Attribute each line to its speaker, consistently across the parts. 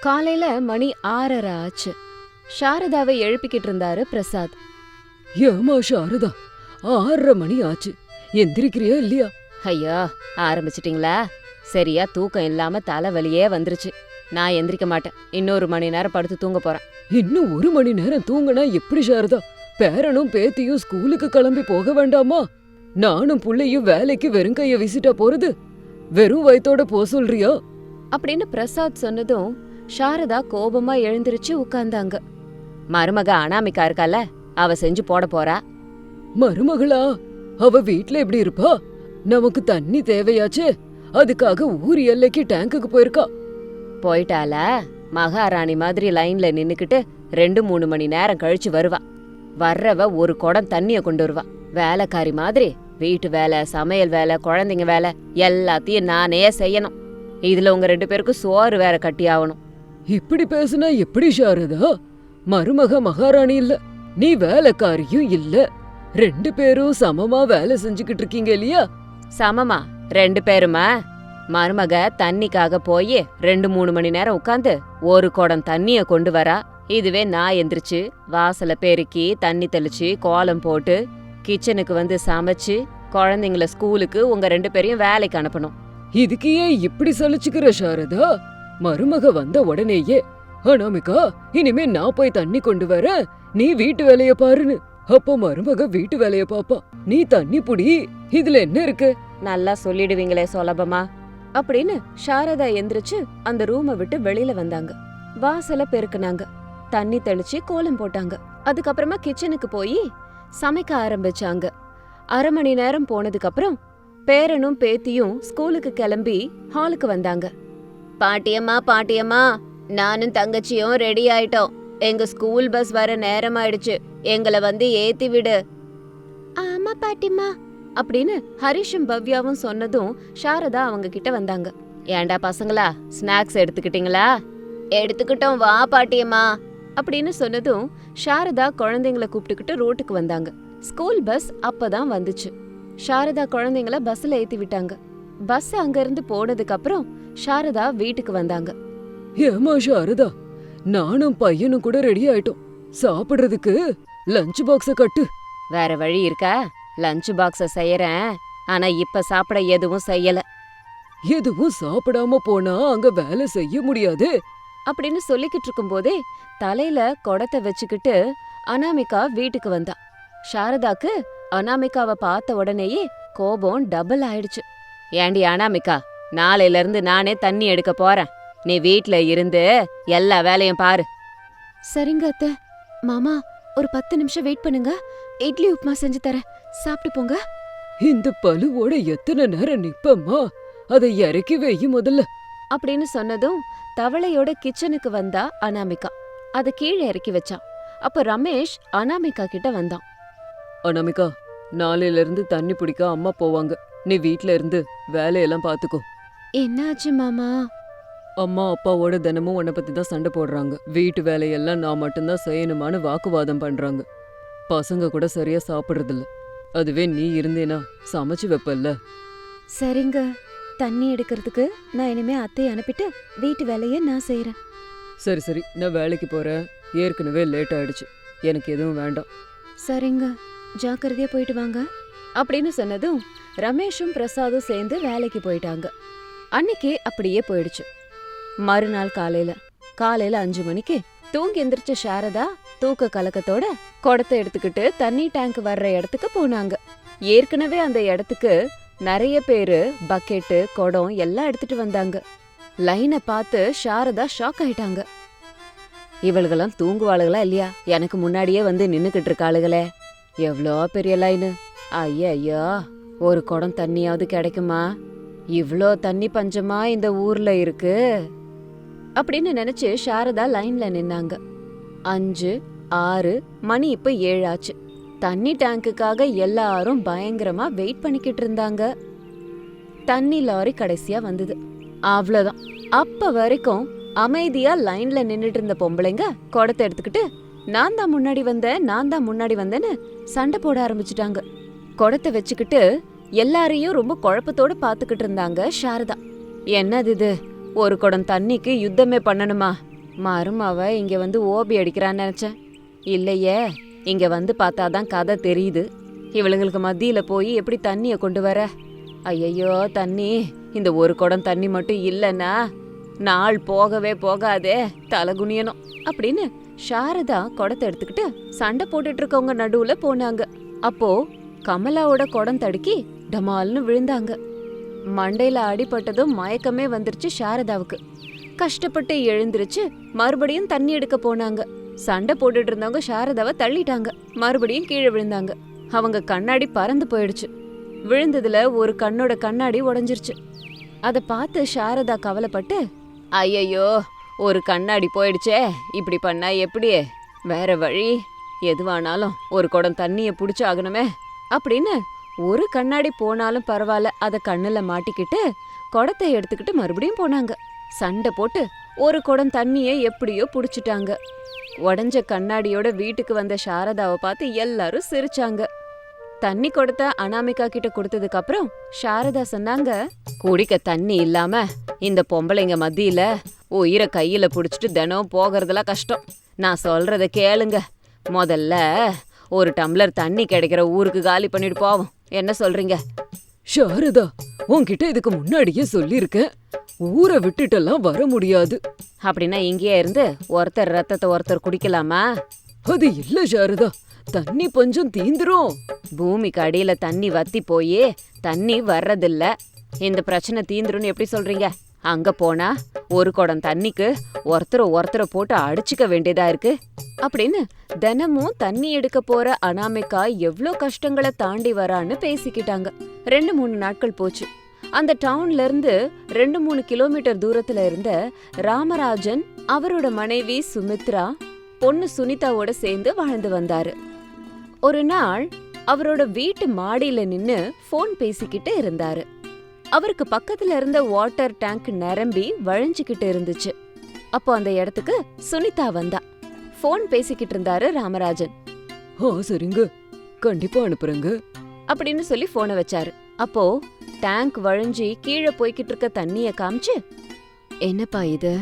Speaker 1: காலையில மணி ஆறரை ஆச்சு. சாரதாவை எழுப்பிக்கிட்டு இருந்தாரு பிரசாத்.
Speaker 2: ஏமா சாரதா ஆறரை மணி ஆச்சு. எந்திரிக்கிறியா இல்லையா?
Speaker 1: ஐயோ ஆரம்பிச்சிட்டிங்களா? சரியா தூக்கம் இல்லாம தலைவலியே வந்துருச்சு. நான் எந்திரிக்க மாட்டேன். இன்னொரு மணி நேரம் படுத்து தூங்க போறேன்.
Speaker 2: இன்னும் ஒரு மணி நேரம் தூங்கினா எப்படி சாரதா? பேரனும் பேத்தியும் ஸ்கூலுக்கு கிளம்பி போக வேண்டாமா? நானும் புள்ளையும் வேலைக்கு வெறும் கைய வீசிட்டா போறது? வெறும் வயித்தோட போ சொல்றியா?
Speaker 1: அப்படின்னு பிரசாத் சொன்னதும் சாரதா கோபமா எழுந்திருச்சு உட்கார்ந்தாங்க மருமக அனாமிகா இருக்கால அவ செஞ்சு போட போறா.
Speaker 2: மருமகளா அவ வீட்ல எப்படி இருப்பா? நமக்கு தண்ணி தேவையாச்சே அதுக்காக ஊர் எல்லைக்கு டேங்குக்கு போயிருக்கா.
Speaker 1: போயிட்டால மகாராணி மாதிரி லைன்ல நின்னுக்கிட்டு ரெண்டு மூணு மணி நேரம் கழிச்சு வருவா. வர்றவ ஒரு குடம் தண்ணிய கொண்டு வருவா. வேலைக்காரி மாதிரி வீட்டு வேலை சமையல் வேலை குழந்தைங்க வேலை எல்லாத்தையும் நானே செய்யணும். இதுல உங்க ரெண்டு பேருக்கும் சோறு வேற கட்டி ஆகணும்.
Speaker 2: இப்படி பேசுனா எப்படி சாரதா? மருமக மகாராணி இல்ல. நீ வேலைக்காரியும் இல்ல. ரெண்டு பேரும் சமமா வேலை செஞ்சுக்கிட்டு இருக்கீங்க இல்லையா?
Speaker 1: சமமா. ரெண்டு பேருமா? மருமக தண்ணிக்காக போய் ரெண்டு மூணு மணி நேரம் உட்காந்து ஒரு குடம் தண்ணிய கொண்டு வரா. இதுவே நான் எந்திரிச்சு வாசல பெருக்கி தண்ணி தெளிச்சு கோலம் போட்டு கிச்சனுக்கு வந்து சமைச்சு குழந்தைங்கள ஸ்கூலுக்கு உங்க ரெண்டு பேரையும் வேலைக்கு அனுப்பணும்.
Speaker 2: இதுக்கு ஏன் இப்படி சலிச்சுக்கிற சாரதா? மருமக வந்த உடனேயே அனாமிகா இனிமே நான் போய் தண்ணி கொண்டு வர. நீ வீட்டு வேலைய பாருன்னு. அப்ப மருமக வீட்டு வேலைய பாப்பா. நீ தண்ணி புடி இதுல என்ன இருக்கு?
Speaker 1: நல்லா சொல்லிடுவீங்களே சுலபமா அப்படின்னு சாரதா எந்திரிச்சு அந்த ரூமை விட்டு வெளியில வந்தாங்க. வாசல பெருக்குனாங்க. தண்ணி தெளிச்சு கோலம் போட்டாங்க. அதுக்கப்புறமா கிச்சனுக்கு போய் சமைக்க ஆரம்பிச்சாங்க. அரை மணி நேரம் போனதுக்கு அப்புறம் பேரனும் பேத்தியும் ஸ்கூலுக்கு கிளம்பி ஹாலுக்கு வந்தாங்க. பாட்டியம்மா பாட்டியம்மா. நானும் தங்கச்சியும் ரெடி ஆயிட்டோம். எங்க ஸ்கூல் பஸ் வர நேரம் ஆயிடுச்சு. எங்களை வந்து ஏத்தி விடு. ஆமா பாட்டிம்மா. அப்படின்னு ஹரிஷும் பவ்யாவும் சொன்னதும் சாரதா அவங்க கிட்ட வந்தாங்க. ஏண்டா பசங்களா ஸ்நாக்ஸ் எடுத்துக்கிட்டீங்களா? எடுத்துக்கிட்டோம் வா பாட்டியம்மா. அப்படின்னு சொன்னதும் சாரதா குழந்தைங்கள கூப்பிட்டுக்கிட்டு ரோட்டுக்கு வந்தாங்க. ஸ்கூல் பஸ் அப்பதான் வந்துச்சு. சாரதா குழந்தைங்கள பஸ்ல ஏத்தி விட்டாங்க. பஸ் அங்க இருந்து போனதுக்கு அப்புறம் சாரதா வீட்டுக்கு வந்தாங்க.
Speaker 2: ஏமா சாரதா? நானும் பையனும் கூட ரெடி ஆயிட்டோம். சாப்பிடுறதுக்கு லஞ்ச் பாக்ஸ கட்டு.
Speaker 1: வேற வழி இருக்கா? லஞ்ச் பாக்ஸ செய்யறேன். ஆனா இப்ப சாப்பிட எதுவும் செய்யல.
Speaker 2: எதுவும் சாப்பிடாம போனா அங்க வேலை செய்ய முடியாது.
Speaker 1: அப்படின்னு சொல்லிக்கிட்டு இருக்கும்போதே தலையில குடத்தை வச்சுக்கிட்டு அனாமிகா வீட்டுக்கு வந்தா. சாரதாக்கு அனாமிகாவை பார்த்த உடனேயே கோபம் டபுள் ஆயிடுச்சு. ஏண்டி அனாமிகா நாளையில இருந்து நானே தண்ணி எடுக்க போறேன். நீ வீட்ல இருந்து எல்லா வேலையும் பாரு. சரிங்க அத்த. மாமா ஒரு பத்து நிமிஷம் வெயிட் பண்ணுங்க. இட்லி உப்புமா செஞ்சு தரேன். சாப்பிட்டு போங்க.
Speaker 2: இந்த பழுவோட எத்தனை நேரம் நிப்பம்மா? அதை இறக்கி வெயி முதல்ல.
Speaker 1: அப்படின்னு சொன்னதும் தவளையோட கிச்சனுக்கு வந்தா அனாமிகா. அத கீழே இறக்கி வச்சான் அப்ப ரமேஷ் அனாமிகா கிட்ட வந்தான்.
Speaker 2: அனாமிகா நாளையில இருந்து தண்ணி பிடிக்க அம்மா போவாங்க. நீ வீட்ல இருந்து வேலையெல்லாம் பாத்துக்கோ.
Speaker 1: என்னாச்சு மாமா?
Speaker 2: அம்மா அப்பாவோட தினமும் உன்னை பத்தி தான் சண்டை போடுறாங்க. வீட்டு வேலையெல்லாம் நான் மட்டும்தான் செய்யணுமான்னு வாக்குவாதம் பண்றாங்க. பசங்க கூட சரியா சாப்பிடுறதில்ல. அதுவே நீ இருந்தேனா சமைச்சு வைப்பல்ல.
Speaker 1: சரிங்க. தண்ணி எடுக்கிறதுக்கு நான் இனிமே அத்தையை அனுப்பிட்டு வீட்டு வேலையை நான் செய்யறேன்
Speaker 2: சரி சரி. நான் வேலைக்கு போறேன். ஏற்கனவே லேட் ஆயிடுச்சு. எனக்கு எதுவும் வேண்டாம்.
Speaker 1: சரிங்க. ஜாக்கிரதையா போயிட்டு வாங்க. அப்படின்னு சொன்னதும் ரமேஷும் பிரசாதும் சேர்ந்து வேலைக்கு போயிட்டாங்க. அன்னைக்கு அப்படியே போயிடுச்சு. மறுநாள் காலையில காலையில அஞ்சு மணிக்கு தூங்கி எந்திரிச்ச சாரதா தூக்க கலக்கத்தோட குடத்தை எடுத்துக்கிட்டு தண்ணி டேங்க் வர்ற இடத்துக்கு போனாங்க. ஏற்கனவே அந்த இடத்துக்கு நிறைய பேரு பக்கெட்டு குடம் எல்லாம் எடுத்துட்டு வந்தாங்க. லைனை பார்த்து சாரதா ஷாக் ஆயிட்டாங்க. இவளுகெல்லாம் தூங்குவாளுகளா இல்லையா? எனக்கு முன்னாடியே வந்து நின்னுக்கிட்டு இருக்காளுகளே. எவ்வளோ பெரிய லைனு ஐயா ஐயா ஒரு குடம் தண்ணியாவது கிடைக்குமா? இவ்ளோ தண்ணி பஞ்சமா இந்த ஊர்ல இருக்கு? அப்படின்னு நினைச்சு சாரதா லைன்ல நின்னாங்க. அஞ்சு ஆறு மணி இப்ப ஏழாச்சு. தண்ணி டேங்குக்காக எல்லாரும் பயங்கரமா வெயிட் பண்ணிக்கிட்டு இருந்தாங்க. தண்ணி லாரி கடைசியா வந்தது. அவ்வளோதான் அப்ப வரைக்கும் அமைதியா லைன்ல நின்றுட்டு இருந்த பொம்பளைங்க குடத்தை எடுத்துக்கிட்டு நான் தான் முன்னாடி வந்தேன் நான் தான் முன்னாடி வந்தேன்னு சண்டை போட ஆரம்பிச்சிட்டாங்க. குடத்தை வச்சுக்கிட்டு எல்லாரையும் ரொம்ப குழப்பத்தோட பாத்துக்கிட்டு இருந்தாங்க சாரதா. என்னது இது? ஒரு குடம் தண்ணிக்கு யுத்தமே பண்ணணுமா? மருமாவ இங்க வந்து ஓபி அடிக்கிறான்னு நினைச்சேன். இல்லையே இங்க வந்து பார்த்தாதான் கதை தெரியுது. இவளுங்களுக்கு மத்தியில போய் எப்படி தண்ணிய கொண்டு வர? ஐயையோ தண்ணி. இந்த ஒரு குடம் தண்ணி மட்டும் இல்லைன்னா நாள் போகவே போகாதே தலை குனியணும் அப்படின்னு சாரதா குடத்தை எடுத்துக்கிட்டு சண்டை போட்டுட்டு இருக்கவங்க நடுவுல போனாங்க. அப்போ கமலாவோட குடம் தடுக்கி டமால்னு விழுந்தாங்க. மண்டையில அடிபட்டதும் மயக்கமே வந்துருச்சு சாரதாவுக்கு. கஷ்டப்பட்டு எழுந்திருச்சு மறுபடியும் தண்ணி எடுக்க போனாங்க. சண்டை போட்டுட்டு இருந்தவங்க சாரதாவை தள்ளிட்டாங்க. மறுபடியும் கீழே விழுந்தாங்க. அவங்க கண்ணாடி பறந்து போயிடுச்சு. விழுந்ததுல ஒரு கண்ணோட கண்ணாடி உடஞ்சிருச்சு. அதை பார்த்து சாரதா கவலைப்பட்டு ஐயையோ ஒரு கண்ணாடி போயிடுச்சே. இப்படி பண்ணா எப்படி? வேற வழி? எதுவானாலும் ஒரு குடம் தண்ணியை பிடிச்சி ஆகணுமே அப்படின்னு ஒரு கண்ணாடி போனாலும் பரவாயில்ல. அதை கண்ணில் மாட்டிக்கிட்டு குடத்தை எடுத்துக்கிட்டு மறுபடியும் போனாங்க. சண்டை போட்டு ஒரு குடம் தண்ணியை எப்படியோ பிடிச்சிட்டாங்க. உடஞ்ச கண்ணாடியோட வீட்டுக்கு வந்த சாரதாவை பார்த்து எல்லாரும் சிரிச்சாங்க. தண்ணி கொடுத்த அனாமிகா கிட்ட கொடுத்ததுக்கு அப்புறம் சாரதா சொன்னாங்க குடிக்க தண்ணி இல்லாம இந்த பொம்பளைங்க மத்தியில உயிரை கையில புடிச்சிட்டு தினம் போகிறதுலாம் கஷ்டம். நான் சொல்றத கேளுங்க. முதல்ல ஒரு டம்ளர் தண்ணி கிடைக்கிற ஊருக்கு காலி பண்ணிட்டு போவோம். என்ன சொல்றீங்க?
Speaker 2: சாரதா உன்கிட்ட இதுக்கு முன்னாடியே சொல்லியிருக்கேன். ஊரை விட்டுட்டெல்லாம் வர முடியாது.
Speaker 1: அப்படின்னா இங்கேயே இருந்து ஒருத்தர் ரத்தத்தை ஒருத்தர் குடிக்கலாமா?
Speaker 2: அது இல்ல சாரதா தண்ணி பஞ்சம் தீந்துரும்.
Speaker 1: பூமிக்கு அடியில தண்ணி வத்தி போய் தண்ணி வர்றதில்ல. இந்த பிரச்சனை தீந்துரும்னு எப்படி சொல்றீங்க? அங்க போனா ஒரு குடம் தண்ணிக்கு ஒருத்தர ஒருத்தர போட்டு அடிச்சுக்க வேண்டியதா இருக்கு. அப்படின்னு தினமும் தண்ணி எடுக்க போற அனாமிகா எவ்ளோ கஷ்டங்களை தாண்டி வரான்னு பேசிக்கிட்டாங்க. ரெண்டு மூணு நாட்கள் போச்சு. அந்த டவுன்ல இருந்து ரெண்டு மூணு கிலோமீட்டர் தூரத்துல இருந்த ராமராஜன் அவரோட மனைவி சுமித்ரா பொண்ணு சுனிதாவோட சேர்ந்து வாழ்ந்து வந்தாரு. ஒரு நாள் அவரோட வீட்டு மாடியில நின்னு ஃபோன் பேசிக்கிட்டு இருந்தாரு. அவருக்கு பக்கத்துல இருந்த வாட்டர் டேங்க் நிரம்பி வழிஞ்சுக்கிட்டு இருந்துச்சு. அப்போ அந்த இடத்துக்கு சுனிதா வந்தா. ஃபோன் பேசிக்கிட்டு இருந்தாரு ராமராஜன்.
Speaker 2: ஆ சரிங்க. கண்டிப்பா அனுப்புறேங்க.
Speaker 1: அப்படின்னு சொல்லி போனை வச்சாரு. அப்போ டேங்க் வழிஞ்சி கீழே போய்கிட்டு இருக்க தண்ணிய காமிச்சு என்னப்பா இது?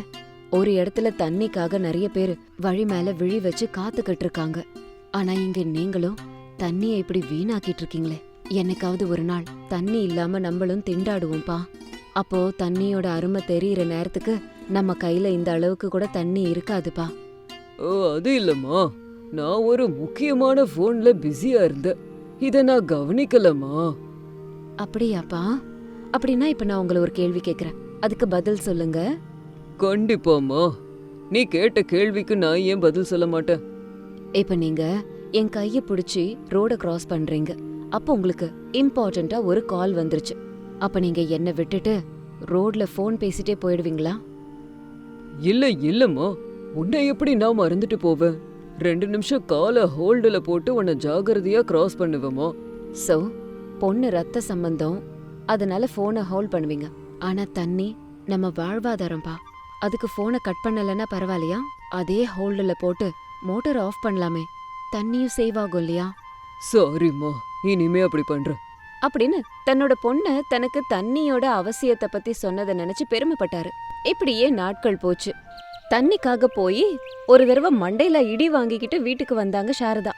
Speaker 1: ஒரு இடத்துல தண்ணிக்காக நிறைய பேர் வழி மேல விழி வச்சு காத்துக்கிட்டு இருக்காங்க. ஆனா இங்க நீங்களும் தண்ணிய இப்படி வீணாக்கிட்டு இருக்கீங்களே. என்னைக்காவது ஒரு நாள் தண்ணி இல்லாம நம்மளும் திண்டாடுவோம்ப்பா அப்போ தண்ணியோட அருமை தெரியற நேரத்துக்கு நம்ம கையில இந்த அளவுக்கு கூட தண்ணி இருக்காதுப்பா.
Speaker 2: ஓ அது இல்லம்மா. நான் ஒரு முக்கியமான போன்ல பிஸியா இருந்தேன். இத நான் கவனிக்கலம்மா.
Speaker 1: அப்படியாப்பா? அப்படின்னா இப்ப நான் உங்களை ஒரு கேள்வி கேக்குறேன். அதுக்கு பதில் சொல்லுங்க.
Speaker 2: கண்டிப்பாம்மா. நீ கேட்ட கேள்விக்கு நான் ஏன் பதில் சொல்ல மாட்டேன்?
Speaker 1: இப்ப நீங்க என் கைய பிடிச்சி ரோட கிராஸ் பண்றீங்க. அப்போ உங்களுக்கு இம்பார்ட்டண்டா ஒரு கால் வந்துருச்சு. அப்ப நீங்க என்ன விட்டுட்டு ரோட்ல ஃபோன் பேசிட்டே போயிடுவீங்களா?
Speaker 2: இல்ல இல்லம்மா உன்னை எப்படி நான் மறந்துட்டு போவேன்? ரெண்டு நிமிஷம் காலை ஹோல்டுல போட்டு உன்னை ஜாகிரதையா கிராஸ் பண்ணுவேம்மா
Speaker 1: சோ பொண்ணு ரத்த சம்பந்தம் அதனால ஃபோனை ஹோல்ட் பண்ணுவீங்க. ஆனா தண்ணி நம்ம வாழ்வாதாரம்பா அதுக்கு ஃபோனை கட் பண்ணலன்னா பரவாயில்லையா? அதே ஹோல்டுல போட்டு மோட்டார் ஆஃப் பண்ணலாமே. தண்ணியும் சேவ் ஆகும் இல்லையா?
Speaker 2: சாரிம்மா இனிமே அப்படி பண்ற.
Speaker 1: அப்படின்னு தன்னோட பொண்ணு தனக்கு தண்ணியோட அவசியத்தை பத்தி சொன்னதை நினைச்சு பெருமைப்பட்டாரு. இப்படியே நாட்கள் போச்சு. தண்ணிக்காக போய் ஒரு தடவை மண்டையில இடி வாங்கிக்கிட்டு வீட்டுக்கு வந்தாங்க சாரதா.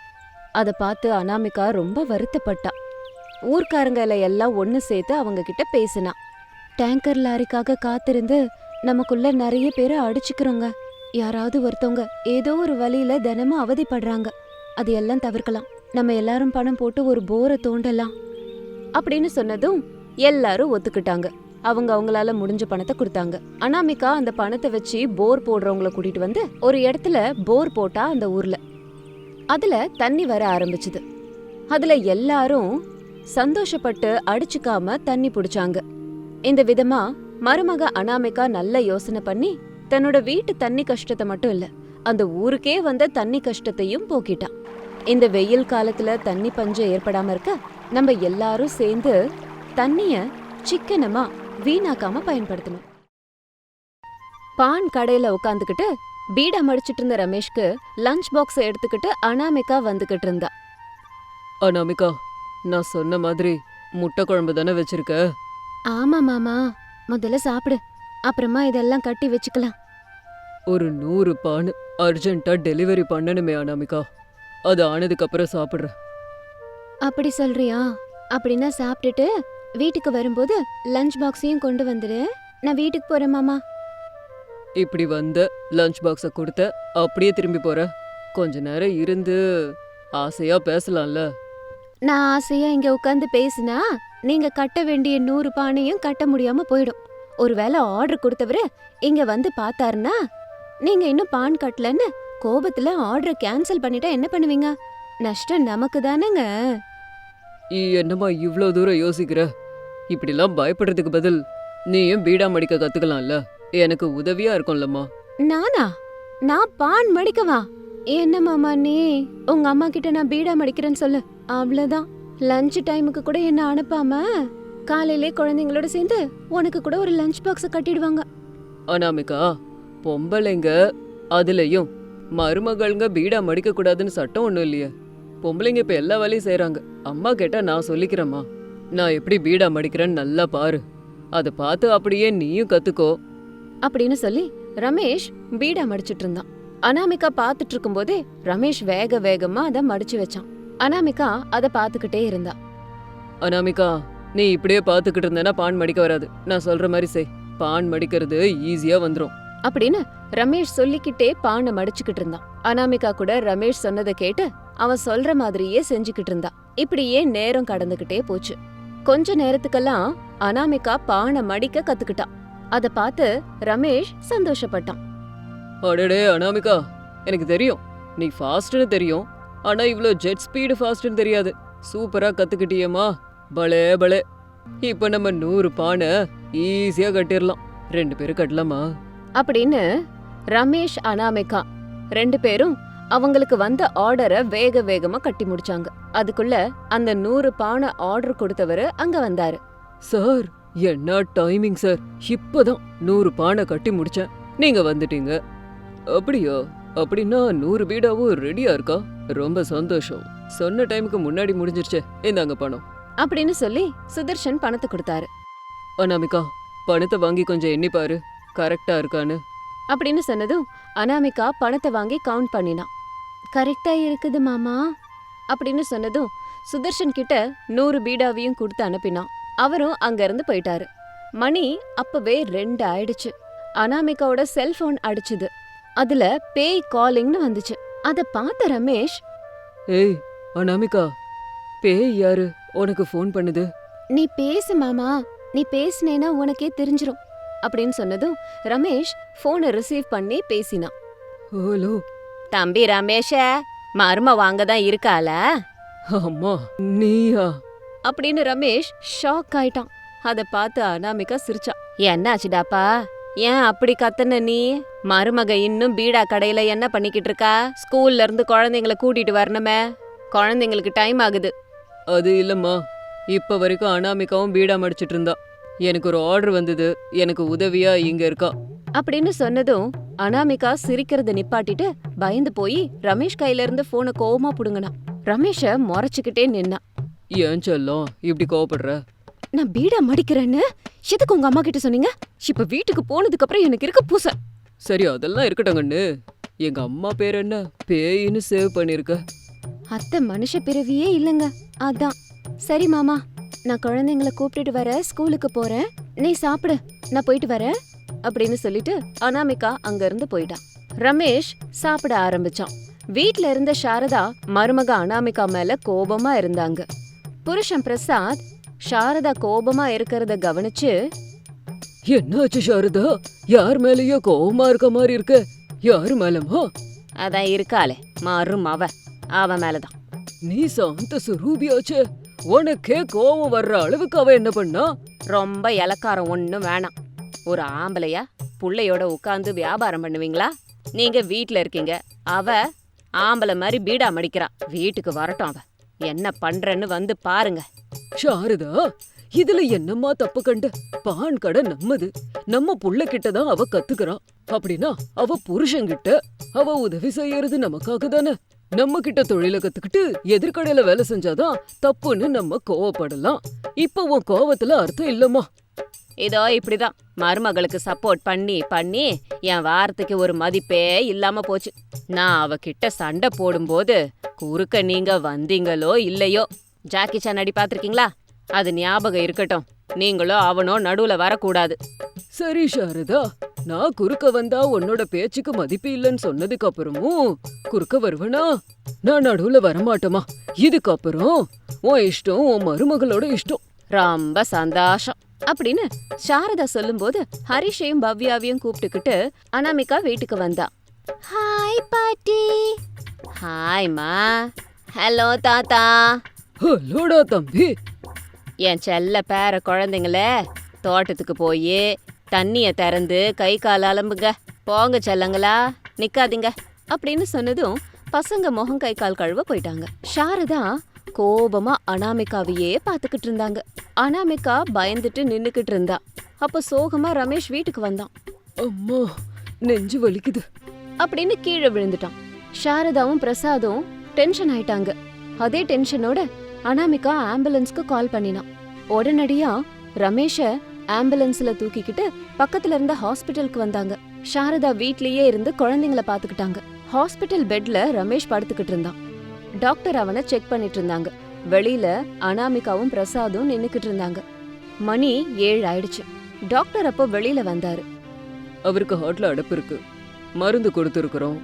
Speaker 1: அத பார்த்து அனாமிகா ரொம்ப வருத்தப்பட்டா. ஊர்க்காரங்கள எல்லாம் ஒண்ணு சேர்த்து அவங்க கிட்ட பேசினா. டேங்கர் லாரிக்காக காத்திருந்து நமக்குள்ள நிறைய பேரை அடிச்சுக்கிறோங்க. யாராவது ஒருத்தவங்க ஏதோ ஒரு வழியில தினமும் அவதிப்படுறாங்க. அது எல்லாம் தவிர்க்கலாம். நம்ம எல்லாரும் பணம் போட்டு ஒரு போரை தோண்டலாம் அப்படின்னு சொன்னதும் எல்லாரும் ஒத்துக்கிட்டாங்க. அவங்க அவங்களால முடிஞ்ச பணத்தை கொடுத்தாங்க. அனாமிகா அந்த பணத்தை வச்சு போர் போடுறவங்கள கூட்டிட்டு வந்து ஒரு இடத்துல போர் போட்டா அந்த ஊர்ல. அதுல தண்ணி வர ஆரம்பிச்சது. அதுல எல்லாரும் சந்தோஷப்பட்டு அடிச்சுக்காம தண்ணி பிடிச்சாங்க. இந்த விதமா மருமக அனாமிகா நல்ல யோசனை பண்ணி தன்னோட வீட்டு தண்ணி கஷ்டத்தை மட்டும் இல்ல அந்த ஊருக்கே வந்த தண்ணி கஷ்டத்தையும் போக்கிட்டான் இந்த வெயில் காலத்துல தண்ணி பஞ்சம் ஏற்படாம இருக்க நம்ம எல்லாரும் சேர்ந்து தண்ணிய சிக்கனமா வீணாக்காம பயன்படுத்தணும். பான் கடையில உட்காந்துக்கிட்டு பீடா மடிச்சிட்டு இருந்த ரமேஷ்க்கு லஞ்ச் பாக்ஸ் எடுத்துக்கிட்டு அனாமிகா வந்துகிட்டு இருந்தா.
Speaker 2: அனாமிகா நான் சொன்ன மாதிரி முட்டை குழம்பு தானே வச்சிருக்க?
Speaker 1: ஆமா மாமா முதல்ல சாப்பிடு அப்புறமா இதெல்லாம் கட்டி வச்சுக்கலாம்.
Speaker 2: ஒரு நூறு பானு அர்ஜென்ட்டா டெலிவரி பண்ணணுமே அனாமிகா. அது ஆனதுக்கு அப்புறம் சாப்பிடுறேன்
Speaker 1: அப்படி சொல்றியா? அப்படின்னா சாப்பிட்டுட்டு வீட்டுக்கு வரும்போது லஞ்ச் பாக்ஸையும் கொண்டு வந்துடு நான் வீட்டுக்கு போறேன் மாமா.
Speaker 2: இப்படி வந்த லஞ்ச் பாக்ஸை கொடுத்த அப்படியே திரும்பி போற. கொஞ்ச நேரம் இருந்து ஆசையா பேசலாம்ல.
Speaker 1: நான் ஆசையா இங்க உட்காந்து பேசினா நீங்க கட்ட வேண்டிய நூறு பானையும் கட்ட முடியாம போயிடும். ஒருவேளை ஆர்டர் கொடுத்தவரு இங்க வந்து பார்த்தாருன்னா நீங்க இன்னும் பான் கட்டலன்னு கோபத்துல ஆர்டரை கேன்சல் பண்ணிட்டா என்ன பண்ணுவீங்க? நஷ்டம் நமக்கு தானேங்க
Speaker 2: என்னம்மா இவ்ளோ தூரம் யோசிக்கிற? இப்படிலாம் பயப்படுறதுக்கு பதில் நீயும் பீடா மடிக்க கத்துக்கலாம்ல? எனக்கு உதவியா இருக்கும்லம்மா.
Speaker 1: நானா? நான் பான் மடிக்கவா? என்ன மாமா நீ? உங்க அம்மா கிட்ட நான் பீடா மடிக்கிறேன்னு சொல்லு. அவ்வளவுதான். லஞ்ச் டைமுக்கு கூட என்ன அனுப்பாம? காலையிலே குழந்தைங்களோட சேர்ந்து உனக்கு கூட ஒரு லஞ்ச் பாக்ஸ் கட்டிடுவாங்க.
Speaker 2: அனாமிகா பொம்பளைங்க அதுலயும் மருமகள்ங்க பீடா மடிக்க கூடாதுன்னு சட்டம் ஒண்ணும் இல்லையே. பொம்பளைங்க இப்ப எல்லா வேலையும் செய்றாங்க. அம்மா கேட்டா நான் சொல்லிக்கிறேம்மா. நான் எப்படி பீடா மடிக்கிறேன்னு நல்லா பாரு. அதை பார்த்து அப்படியே நீயும் கத்துக்கோ.
Speaker 1: அப்படின்னு சொல்லி ரமேஷ் பீடா மடிச்சிட்டு இருந்தான். அனாமிகா பாத்துட்டு இருக்கும்போதே ரமேஷ் வேக வேகமா அதை மடிச்சு வச்சான். அனாமிகா அதை பாத்துக்கிட்டே இருந்தா.
Speaker 2: அனாமிகா நீ இப்படியே பார்த்துக்கிட்டு இருந்தேன்னா பான் மடிக்க வராது. நான் சொல்ற மாதிரி செய். பான் மடிக்கிறது ஈஸியா வந்துரும்.
Speaker 1: அப்படின்னு ரமேஷ் சொல்லிக்கிட்டே பானை மடிச்சுக்கிட்டு இருந்தான். அனாமிகா கூட ரமேஷ் சொன்னதை கேட்டு அவன் சொல்ற மாதிரியே செஞ்சுக்கிட்டு இருந்தான். இப்படியே நேரம் கடந்துகிட்டே போச்சு. கொஞ்ச நேரத்துக்கெல்லாம் அனாமிகா பானை மடிக்க கத்துக்கிட்டான். அத பார்த்து ரமேஷ் சந்தோஷப்பட்டான்.
Speaker 2: அடடே அனாமிகா எனக்கு தெரியும். நீ ஃபாஸ்ட்னு தெரியும். ஆனா இவ்ளோ ஜெட் ஸ்பீடு ஃபாஸ்ட்னு தெரியாது. சூப்பரா கத்துக்கிட்டியேம்மா. பலே பலே. இப்போ நம்ம நூறு பானை ஈஸியா கட்டிடலாம் ரெண்டு பேரும் கட்டலாமா?
Speaker 1: அப்படின்னு ரமேஷ் அனாமிகா ரெண்டு பேரும் அவங்களுக்கு வந்த ஆர்டரை வேக வேகமா கட்டி முடிச்சாங்க. அதுக்குள்ள அந்த நூறு பானை ஆர்டர் கொடுத்தவரு அங்க வந்தாரு.
Speaker 2: சார் என்ன டைமிங் சார்? இப்பதான் நூறு பானை கட்டி முடிச்சேன். நீங்க வந்துட்டீங்க. அப்படியா? அப்படின்னா நூறு பீடாவும் ரெடியா இருக்கா? ரொம்ப சந்தோஷம். சொன்ன டைமுக்கு முன்னாடி முடிஞ்சிருச்சே. இந்தாங்க பணம்.
Speaker 1: அப்படின்னு சொல்லி சுதர்ஷன் பணத்தை கொடுத்தாரு.
Speaker 2: அனாமிகா பணத்தை வாங்கி கொஞ்சம் எண்ணி பாரு கரெக்டா இருக்கான்னு.
Speaker 1: அப்படின்னு சொன்னதும் அனாமிகா பணத்தை வாங்கி கவுண்ட் பண்ணினான் கரெக்டா இருக்குது மாமா அப்படின்னு சொன்னதும் சுதர்ஷன் கிட்ட நூறு பீடாவையும் கொடுத்து அனுப்பினான் அவரும் அங்க இருந்து போயிட்டாரு. மணி அப்பவே ரெண்டு ஆயிடுச்சு. அனாமிகாவோட செல்போன் அடிச்சுது. அதுல பேய் காலிங்னு வந்துச்சு. அத பார்த்த ரமேஷ்
Speaker 2: ஏய் அனாமிகா பேய் யாரு? உனக்கு ஃபோன் பண்ணுது.
Speaker 1: நீ பேசு மாமா. நீ பேசுனேனா உனக்கே தெரிஞ்சிரும். அப்படின்னு சொன்னதும் ரமேஷ் போனை ரிசீவ் பண்ணி பேசினான்.
Speaker 2: ஹலோ.
Speaker 1: தம்பி ரமேஷ மரும வாங்க தான் இருக்கால
Speaker 2: அம்மா நீயா?
Speaker 1: அப்படின்னு ரமேஷ் ஷாக் ஆயிட்டான். அத பார்த்து அனாமிகா சிரிச்சா. என்னாச்சுடாப்பா? ஏன் அப்படி கத்துன நீ? மருமக இன்னும் பீடா கடையில என்ன பண்ணிக்கிட்டு இருக்கா? ஸ்கூல்ல இருந்து குழந்தைங்கள கூட்டிட்டு வரணுமே. குழந்தைங்களுக்கு டைம் ஆகுது.
Speaker 2: அது இல்லம்மா. இப்ப வரைக்கும் அனாமிகாவும் பீடா மடிச்சிட்டு இருந்தா. எனக்கு ஒரு ஆர்டர் வந்தது. எனக்கு உதவியா இங்க இருக்கா.
Speaker 1: அப்படின்னு சொன்னதும் அனாமிகா சிரிக்கிறத நிப்பாட்டிட்டு பயந்து போய் ரமேஷ் கையில இருந்து போனை கோவமா புடுங்கினான் ரமேஷ முறைச்சுக்கிட்டே நின்னா.
Speaker 2: ஏன் செல்லம்? இப்படி கோவப்படுற?
Speaker 1: நான் பீடா மடிக்கிறேன்னு? எதுக்கு உங்க அம்மா கிட்ட சொன்னீங்க? இப்ப வீட்டுக்கு போனதுக்கு அப்புறம் எனக்கு இருக்க பூச.
Speaker 2: சரி அதெல்லாம் இருக்கட்டும் கண்ணு. எங்க அம்மா பேர் என்ன? பேயின்னு சேவ் பண்ணிருக்க.
Speaker 1: அத்தை மனுஷ பிறவியே இல்லைங்க. அதான். சரி மாமா நான் குழந்தைங்கள கூப்பிட்டுட்டு வர ஸ்கூலுக்கு போறேன். நீ சாப்பிடு நான் போயிட்டு வரேன் அப்படின்னு சொல்லிட்டு அனாமிகா அங்க இருந்து போயிட்டான். ரமேஷ் சாப்பிட ஆரம்பிச்சான். வீட்ல இருந்த சாரதா மருமக அனாமிகா மேல கோபமா இருந்தாங்க. புருஷன் பிரசாத் சாரதா கோபமா இருக்கிறத கவனிச்சு
Speaker 2: என்னாச்சு சாரதா? யார் மேலயோ கோவமா இருக்க மாதிரி இருக்க. யாரு மேலமா
Speaker 1: அதான் இருக்காளே மரும் அவ. அவ மேலதான்.
Speaker 2: நீ சாந்த சுரூபியாச்சே. உனக்கே கோவம் வர்ற அளவுக்கு அவ என்ன பண்ணா?
Speaker 1: ரொம்ப இலக்காரம் ஒன்றும் வேணாம். ஒரு ஆம்பளையா புள்ளையோட உட்காந்து வியாபாரம் பண்ணுவீங்களா? நீங்க வீட்ல இருக்கீங்க. அவ ஆம்பளை மாதிரி பீடா மடிக்கிறா. வீட்டுக்கு வரட்டும் அவ. என்ன பண்றேன்னு வந்து பாருங்க.
Speaker 2: சாரதா இதுல என்னம்மா தப்பு கண்ட? பான் கடை நம்மது. நம்ம புள்ள தான் அவ கத்துக்கிறா. அப்படின்னா அவ புருஷன்கிட்ட அவ உதவி செய்யறது நமக்காக தானே? நம்ம கிட்ட தொழில கத்துக்கிட்டு எதிர்கடையில வேலை செஞ்சாதான் தப்புன்னு நம்ம கோவப்படலாம். இப்போ உன் கோவத்துல அர்த்தம் இல்லம்மா.
Speaker 1: இதோ இப்படிதான். மருமகளுக்கு சப்போர்ட் பண்ணி பண்ணி என் வாரத்துக்கு ஒரு மதிப்பே இல்லாம போச்சு. நான் அவகிட்ட சண்டை போடும்போது குறுக்க நீங்க வந்தீங்களோ இல்லையோ? ஜாக்கி சான் அடி பாத்திருக்கீங்களா அது ஞாபகம் இருக்கட்டும். நீங்களோ அவனோ நடுவுல வரக்கூடாது.
Speaker 2: சரி சாரதா. நான் குறுக்க வந்தா உன்னோட பேச்சுக்கு மதிப்பு இல்லைன்னு சொன்னதுக்கு அப்புறமும் குறுக்க வருவனா? நான் நடுவுல வரமாட்டோமா இதுக்கப்புறம் உன் இஷ்டம் உன் மருமகளோட இஷ்டம்.
Speaker 1: ரொம்ப சந்தோஷம். அப்படின்னு சாரதா சொல்லும்போது ஹரிஷையும் பவ்யாவையும் கூப்பிட்டுக்கிட்டு அனாமிகா வீட்டுக்கு வந்தா. ஹாய் பாட்டி. ஹாய்மா ஹலோ தாத்தா.
Speaker 2: ஹலோடா தம்பி.
Speaker 1: என் செல்ல பேர குழந்தைங்கள தோட்டத்துக்கு போய் தண்ணிய திறந்து கை கால் அலம்புங்க. போங்க செல்லங்களா நிக்காதீங்க. அப்படின்னு சொன்னதும் பசங்க முகம் கை கால் கழுவ போயிட்டாங்க. சாரதா கோபமா அனாமிகாவையே பாத்துக்கிட்டு இருந்தாங்க. அனாமிகா பயந்துட்டு நின்னுக்கிட்டு இருந்தா. அப்ப சோகமா ரமேஷ் வீட்டுக்கு வந்தான்.
Speaker 2: அம்மா நெஞ்சு வலிக்குது.
Speaker 1: அப்படின்னு கீழே விழுந்துட்டான். சாரதாவும் பிரசாதும் டென்ஷன் ஆயிட்டாங்க. அதே டென்ஷனோட அனாமிகா ஆம்புலன்ஸ்க்கு கால் பண்ணினான். உடனடியா ரமேஷ ஆம்புலன்ஸ்ல தூக்கிக்கிட்டு பக்கத்துல இருந்த ஹாஸ்பிட்டலுக்கு வந்தாங்க. சாரதா வீட்லயே இருந்து குழந்தைங்கள பாத்துக்கிட்டாங்க. ஹாஸ்பிட்டல் பெட்ல ரமேஷ் படுத்துக்கிட்டு இருந்தான். டாக்டர் அவனை செக் பண்ணிட்டு இருந்தாங்க. வெளியில அனாமிகாவும் பிரசாதும் நின்னுக்கிட்டு இருந்தாங்க. மணி ஏழு ஆயிடுச்சு. டாக்டர் அப்போ வெளியில வந்தாரு.
Speaker 2: அவருக்கு ஹார்ட்ல அடப்பு இருக்கு. மருந்து கொடுத்துருக்குறோம்.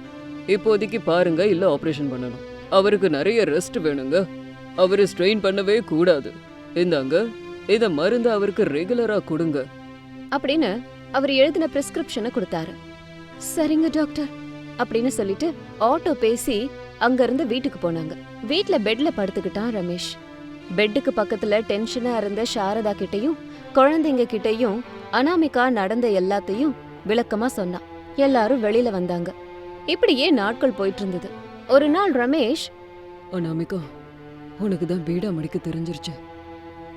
Speaker 2: இப்போதைக்கு பாருங்க இல்ல ஆபரேஷன் பண்ணணும். அவருக்கு நிறைய ரெஸ்ட் வேணுங்க. அவரு ஸ்ட்ரெயின் பண்ணவே கூடாது. இந்தாங்க. இத மருந்து அவருக்கு ரெகுலரா கொடுங்க.
Speaker 1: அப்படின்னு அவர் எழுதின பிரிஸ்கிரிப்ஷனை கொடுத்தாரு. சரிங்க டாக்டர் அப்படின்னு சொல்லிட்டு ஆட்டோ பேசி அங்க இருந்து வீட்டுக்கு போனாங்க. வீட்ல பெட்ல படுத்துக்கிட்டான் ரமேஷ். பெட்டுக்கு பக்கத்துல டென்ஷனா இருந்த சாரதா கிட்டயும் குழந்தைங்க கிட்டயும் அனாமிகா நடந்த எல்லாத்தையும் விளக்கமா சொன்னான். எல்லாரும் வெளியில வந்தாங்க. இப்படியே நாட்கள் போயிட்டு இருந்தது. ஒரு நாள் ரமேஷ்
Speaker 2: அனாமிகா உனக்கு தான் பீடா மடிக்க தெரிஞ்சிருச்சு.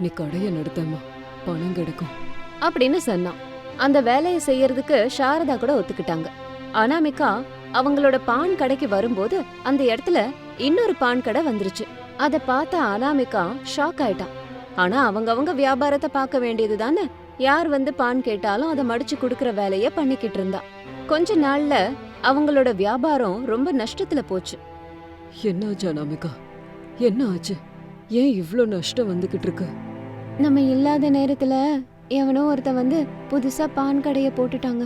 Speaker 2: நீ கடைய நடத்தம்மா. பணம் கிடைக்கும்.
Speaker 1: அப்படின்னு சொன்னான். அந்த வேலையை செய்யறதுக்கு சாரதா கூட ஒத்துக்கிட்டாங்க. அனாமிகா அவங்களோட பான் கடைக்கு வரும்போது அந்த இடத்துல இன்னொரு பான் கடை வந்துருச்சு. அத பார்த்த அனாமிகா ஷாக் ஆயிட்டான். ஆனா அவங்கவங்க வியாபாரத்தை பார்க்க வேண்டியது தானே யார் வந்து பான் கேட்டாலும் அதை மடிச்சு கொடுக்கற வேலைய பண்ணிக்கிட்டு இருந்தா. கொஞ்ச நாள்ல அவங்களோட வியாபாரம் ரொம்ப நஷ்டத்துல போச்சு.
Speaker 2: என்னாச்சு அனாமிகா? என்ன ஆச்சு? ஏன் இவ்ளோ நஷ்டம் வந்துகிட்டு இருக்கு?
Speaker 1: நம்ம இல்லாத நேரத்துல எவனோ ஒருத்தன் வந்து புதுசா பான் கடைய போட்டுட்டாங்க.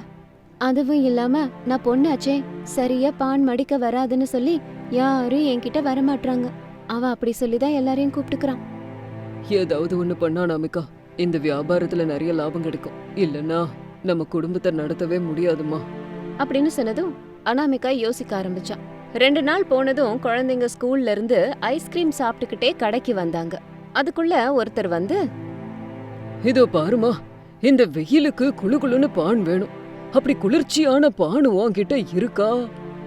Speaker 1: அதுவும் இல்லாம நான் பொண்ணாச்சே சரியா பான் மடிக்க வராதுன்னு சொல்லி யாரும் என்கிட்ட வரமாட்றாங்க. அவன் அப்படி சொல்லிதான் எல்லாரையும் கூப்பிட்டுக்கிறான்.
Speaker 2: ஏதாவது ஒண்ணு பண்ணா அனாமிகா இந்த வியாபாரத்துல நிறைய லாபம் கிடைக்கும். இல்லனா நம்ம குடும்பத்தை நடத்தவே முடியாதுமா?
Speaker 1: அப்படின்னு சொன்னதும் அனாமிகா யோசிக்க ஆரம்பிச்சான் ரெண்டு நாள் போனதும் குழந்தைங்க ஸ்கூல்ல இருந்து ஐஸ்கிரீம் சாப்பிட்டுக்கிட்டே கடைக்கு வந்தாங்க. அதுக்குள்ள ஒருத்தர் வந்து
Speaker 2: இதோ பாருமா இந்த வெயிலுக்கு குளு குளுன்னு பான் வேணும். அப்படி குளிர்ச்சியான பான் உன்கிட்ட இருக்கா?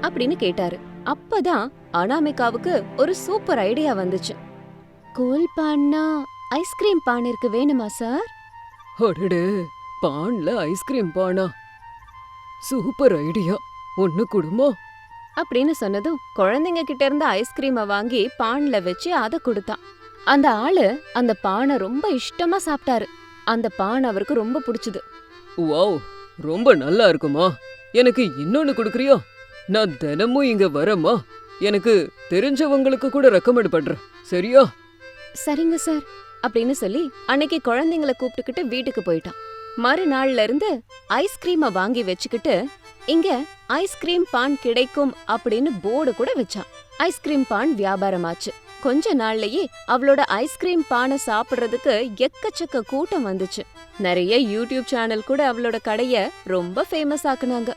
Speaker 1: அப்படின்னு கேட்டாரு. அப்பதான் அனாமிகாவுக்கு ஒரு சூப்பர் ஐடியா வந்துச்சு. கூல் பான்னா ஐஸ்கிரீம் பான் இருக்கு வேணுமா சார்?
Speaker 2: அடடே பான்ல ஐஸ்கிரீம் பானா? Super idea. ஒண்ணு குடுமா?
Speaker 1: அப்படின்னு சொன்னதும் குழந்தைங்க கிட்ட இருந்த ஐஸ்கிரீமை வாங்கி பான்ல வச்சு அதை கொடுத்தான் அந்த ஆளு அந்த பானை ரொம்ப இஷ்டமா சாப்பிட்டாரு அந்த பான் அவருக்கு ரொம்ப பிடிச்சது.
Speaker 2: வாவ் ரொம்ப நல்லா இருக்குமா? எனக்கு இன்னொன்னு கொடுக்குறியா? நான் தினமும் இங்க வரேம்மா. எனக்கு தெரிஞ்சவங்களுக்கு கூட ரெக்கமெண்ட் பண்றேன். சரியா?
Speaker 1: சரிங்க சார் அப்படின்னு சொல்லி அன்னைக்கு குழந்தைங்கள கூப்பிட்டுக்கிட்டு வீட்டுக்கு போயிட்டான். மறுநாள்ல இருந்து ஐஸ்கிரீமை வாங்கி வச்சுக்கிட்டு இங்க ஐஸ்கிரீம் பான் கிடைக்கும் அப்படின்னு போர்டு கூட வச்சான். ஐஸ்கிரீம் பான் வியாபாரமாச்சு. கொஞ்ச நாள்லயே அவளோட ஐஸ்கிரீம் பானை சாப்பிடுறதுக்கு எக்கச்சக்க கூட்டம் வந்துச்சு. நிறைய யூடியூப் சேனல் கூட அவளோட கடைய ரொம்ப ஃபேமஸ் ஆக்குனாங்க.